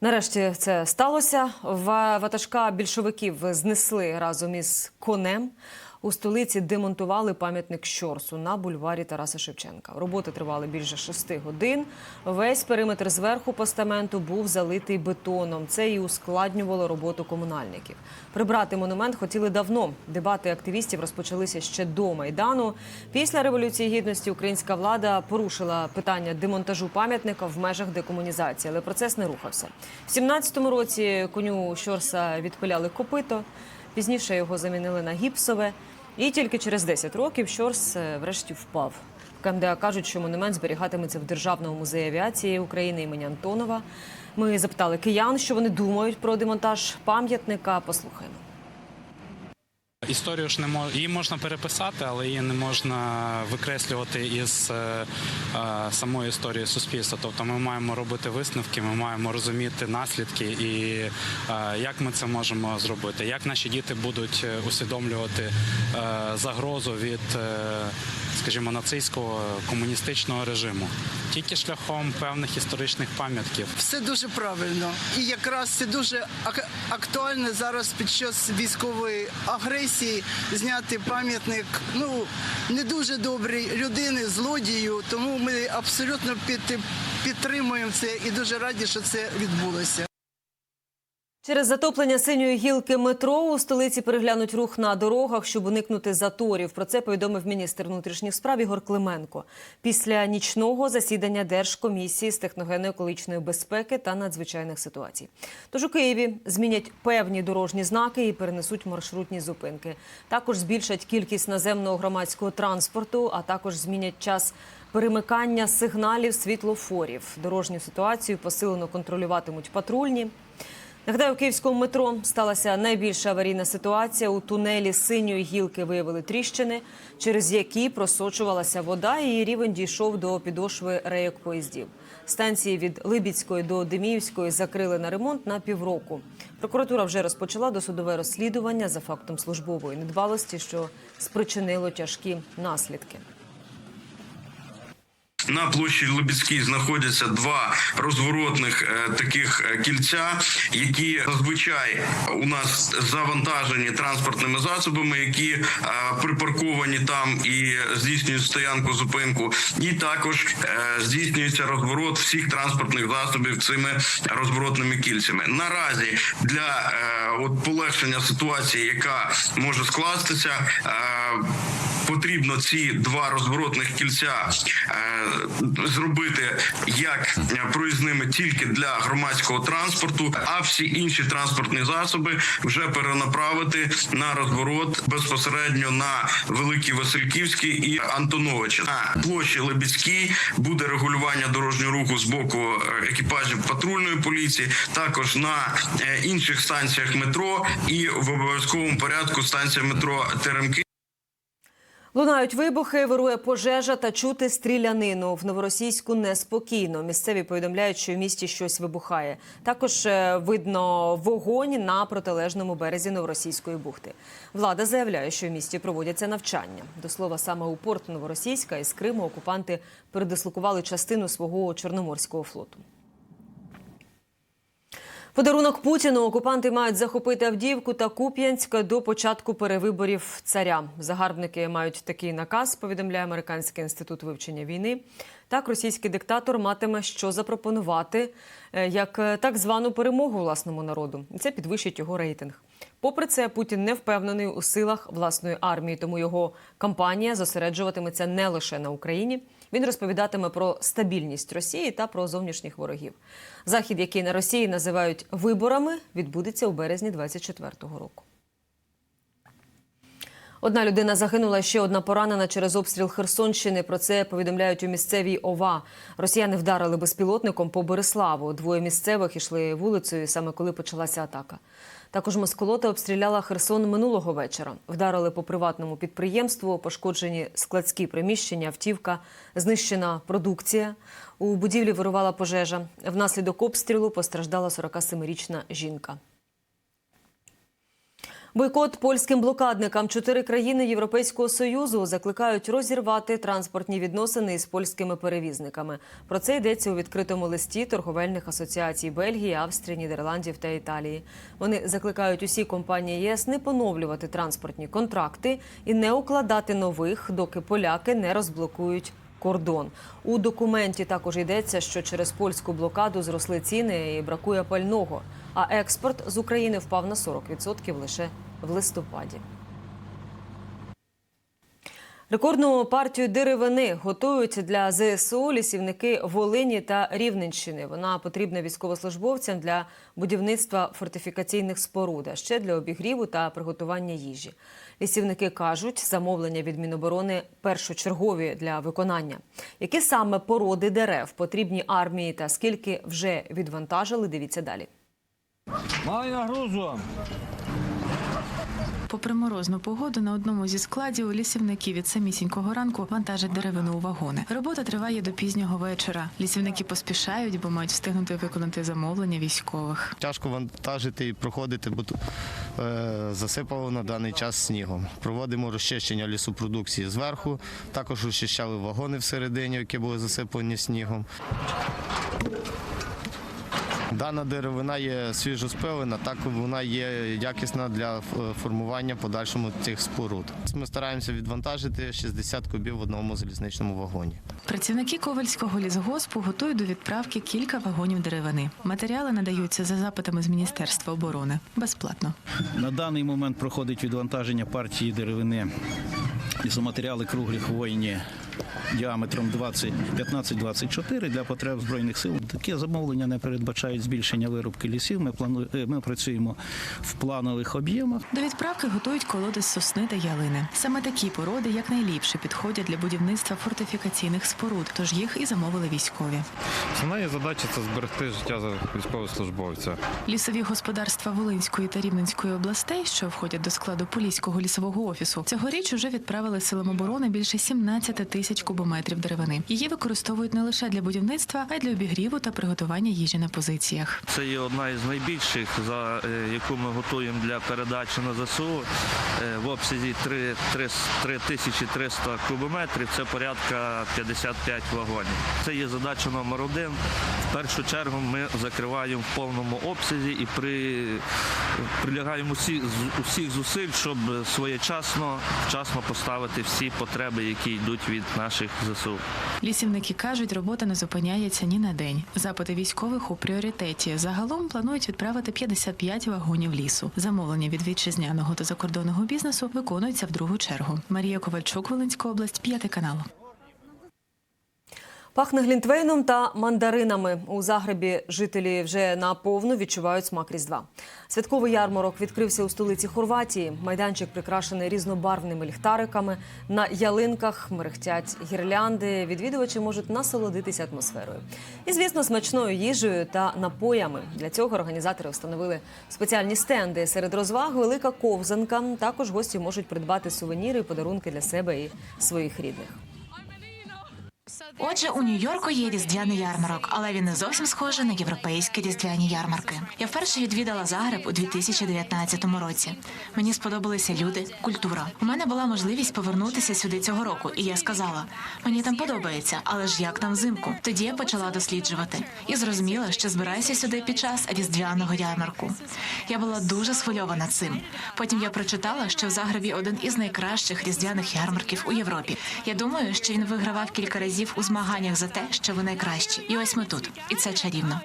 Нарешті це сталося. Ва- Ватажка більшовиків знесли разом із конем. У столиці демонтували пам'ятник Щорсу на бульварі Тараса Шевченка. Роботи тривали більше шести годин. Весь периметр зверху постаменту був залитий бетоном. Це і ускладнювало роботу комунальників. Прибрати монумент хотіли давно. Дебати активістів розпочалися ще до майдану. Після революції гідності українська влада порушила питання демонтажу пам'ятника в межах декомунізації, але процес не рухався. В 17-му році коню Щорса відпиляли копито. Пізніше його замінили на гіпсове. І тільки через 10 років Щорс е, врешті впав. В КМДА кажуть, що монумент зберігатиметься в Державному музеї авіації України імені Антонова. Ми запитали киян, що вони думають про демонтаж пам'ятника. Послухаємо. Історію ж не мож... її можна переписати, але її не можна викреслювати із е, е, самої історії суспільства. Тобто ми маємо робити висновки, ми маємо розуміти наслідки і е, як ми це можемо зробити, як наші діти будуть е, усвідомлювати е, загрозу від, е, скажімо, нацистського комуністичного режиму, тільки шляхом певних історичних пам'ятків. Все дуже правильно, і якраз це дуже ак- актуально зараз під час військової агресії зняти пам'ятник ну не дуже добрій людини, злодію. Тому ми абсолютно підтримуємо це і дуже раді, що це відбулося. Через затоплення синьої гілки метро у столиці переглянуть рух на дорогах, щоб уникнути заторів. Про це повідомив міністр внутрішніх справ Ігор Клименко після нічного засідання Держкомісії з техногенно-екологічної безпеки та надзвичайних ситуацій. Тож у Києві змінять певні дорожні знаки і перенесуть маршрутні зупинки. Також збільшать кількість наземного громадського транспорту, а також змінять час перемикання сигналів світлофорів. Дорожню ситуацію посилено контролюватимуть патрульні. Нагадаю, у київському метро сталася найбільша аварійна ситуація. У тунелі синьої гілки виявили тріщини, через які просочувалася вода, і її рівень дійшов до підошви рейок поїздів. Станції від Либідської до Деміївської закрили на ремонт на півроку. Прокуратура вже розпочала досудове розслідування за фактом службової недбалості, що спричинило тяжкі наслідки. На площі Лебідській знаходяться два розворотних е, таких е, кільця, які зазвичай у нас завантажені транспортними засобами, які е, припарковані там і здійснюють стоянку зупинку, і також здійснюється розворот всіх транспортних засобів цими розворотними кільцями. Наразі для от полегшення ситуації, яка може скластися. Е, Потрібно ці два розворотних кільця е, зробити як проїзними тільки для громадського транспорту, а всі інші транспортні засоби вже перенаправити на розворот безпосередньо на Великий Васильківський і Антоновича. На площі Лебідській буде регулювання дорожнього руху з боку е, екіпажів патрульної поліції, також на е, інших станціях метро і в обов'язковому порядку станція метро Теремки. Лунають вибухи, вирує пожежа та чути стрілянину. В новоросійську неспокійно. Місцеві повідомляють, що в місті щось вибухає. Також е, видно вогонь на протилежному березі новоросійської бухти. Влада заявляє, що в місті проводяться навчання. До слова, саме у порт Новоросійська із Криму окупанти передислокували частину свого чорноморського флоту. Подарунок Путіну окупанти мають захопити Авдіївку та Куп'янськ до початку перевиборів царя. Загарбники мають такий наказ, повідомляє Американський інститут вивчення війни. Так, російський диктатор матиме що запропонувати е, як е, так звану перемогу власному народу. І це підвищить його рейтинг. Попри це, Путін не впевнений у силах власної армії, тому його кампанія зосереджуватиметься не лише на Україні. Він розповідатиме про стабільність Росії та про зовнішніх ворогів. Захід, який на Росії називають виборами, відбудеться у березні 24-го року. Одна людина загинула, ще одна поранена через обстріл Херсонщини. Про це повідомляють у місцевій ОВА. Росіяни вдарили безпілотником по Бориславу. Двоє місцевих ішли вулицею, саме коли почалася атака. Також Москолота обстріляла Херсон минулого вечора. Вдарили по приватному підприємству, пошкоджені складські приміщення, автівка, знищена продукція. У будівлі вирувала пожежа. Внаслідок обстрілу постраждала 47-річна жінка. Бойкот польським блокадникам чотири країни Європейського союзу закликають розірвати транспортні відносини із польськими перевізниками. Про це йдеться у відкритому листі торговельних асоціацій Бельгії, Австрії, Нідерландів та Італії. Вони закликають усі компанії ЄС не поновлювати транспортні контракти і не укладати нових, доки поляки не розблокують. Кордон у документі також йдеться, що через польську блокаду зросли ціни і бракує пального. А експорт з України впав на 40% лише в листопаді. Рекордну партію деревини готують для ЗСУ лісівники Волині та Рівненщини. Вона потрібна військовослужбовцям для будівництва фортифікаційних споруд, а ще для обігріву та приготування їжі. Лісівники кажуть, замовлення від Міноборони першочергові для виконання. Які саме породи дерев потрібні армії та скільки вже відвантажили? Дивіться далі. Маю нагрузу. Попри морозну погоду, на одному зі складів лісівники від самісінького ранку вантажать деревину у вагони. Робота триває до пізнього вечора. Лісівники поспішають, бо мають встигнути виконати замовлення військових. Тяжко вантажити і проходити, бо е, засипало на даний час снігом. Проводимо розчищення лісопродукції зверху. Також розчищали вагони всередині, які були засипані снігом. Дана деревина є свіжоспилена, так вона є якісна для е, формування подальшому цих споруд. Ми стараємося відвантажити 60 кубів в одному залізничному вагоні. Працівники Ковальського лісгоспу готують до відправки кілька вагонів деревини. Матеріали надаються за запитами з Міністерства оборони безплатно. На даний момент проходить відвантаження партії деревини. Лісоматеріали круглі хвойні діаметром 15-24 для потреб збройних сил. Таке замовлення не передбачають збільшення вирубки лісів. Ми плану... е, ми працюємо в планових об'ємах. До відправки готують колоди з сосни та ялини. Саме такі породи якнайліпше підходять для будівництва фортифікаційних споруд, тож їх і замовили військові. Основна її задача це зберегти життя за військовослужбовця. Лісові господарства Волинської та Рівненської областей, що входять до складу Поліського лісового офісу, цьогоріч уже відправили силам оборони більше 17 тисяч кубометрів деревини. Її використовують не лише для будівництва, а й для обігріву та приготування їжі на позиціях. Це є одна із найбільших, за е, яку ми готуємо для передачі на ЗСУ е, в обсязі 3, 3, 3300 кубометрів. Це порядка 55 вагонів. Це є задача номер один. В першу чергу ми закриваємо в повному обсязі і при, прилягаємо усі, усіх зусиль, щоб своєчасно, вчасно поставити всі потреби, які йдуть від наших ЗСУ. Лісівники кажуть, робота не зупиняється ні на день. Запити військових у пріоритеті. Загалом планують відправити 55 вагонів лісу. Замовлення від вітчизняного та закордонного бізнесу виконуються в другу чергу. Марія Ковальчук, Волинська область, п'ятий канал. Пахне глінтвейном та мандаринами. У Загребі жителі вже наповну відчувають смак Різдва. Святковий ярмарок відкрився у столиці Хорватії. Майданчик прикрашений різнобарвними ліхтариками. На ялинках мерехтять гірлянди. Відвідувачі можуть насолодитися атмосферою. І, звісно, смачною їжею та напоями. Для цього організатори встановили спеціальні стенди. Серед розваг велика ковзанка. Також гості можуть придбати сувеніри і подарунки для себе і своїх рідних. Отже, у Нью-Йорку є різдвяний ярмарок, але він не зовсім схожий на європейські різдвяні ярмарки. Я вперше відвідала Загреб у 2019 році. Мені сподобалися люди, культура. У мене була можливість повернутися сюди цього року, і я сказала: мені там подобається, але ж як там взимку? Тоді я почала досліджувати і зрозуміла, що збираюся сюди під час різдвяного ярмарку. Я була дуже схвильована цим. Потім я прочитала, що в Загребі один із найкращих різдвяних ярмарків у Європі. Я думаю, що він вигравав кілька разів у змаганнях за те, що ви найкращі. І ось ми тут, і це чарівно.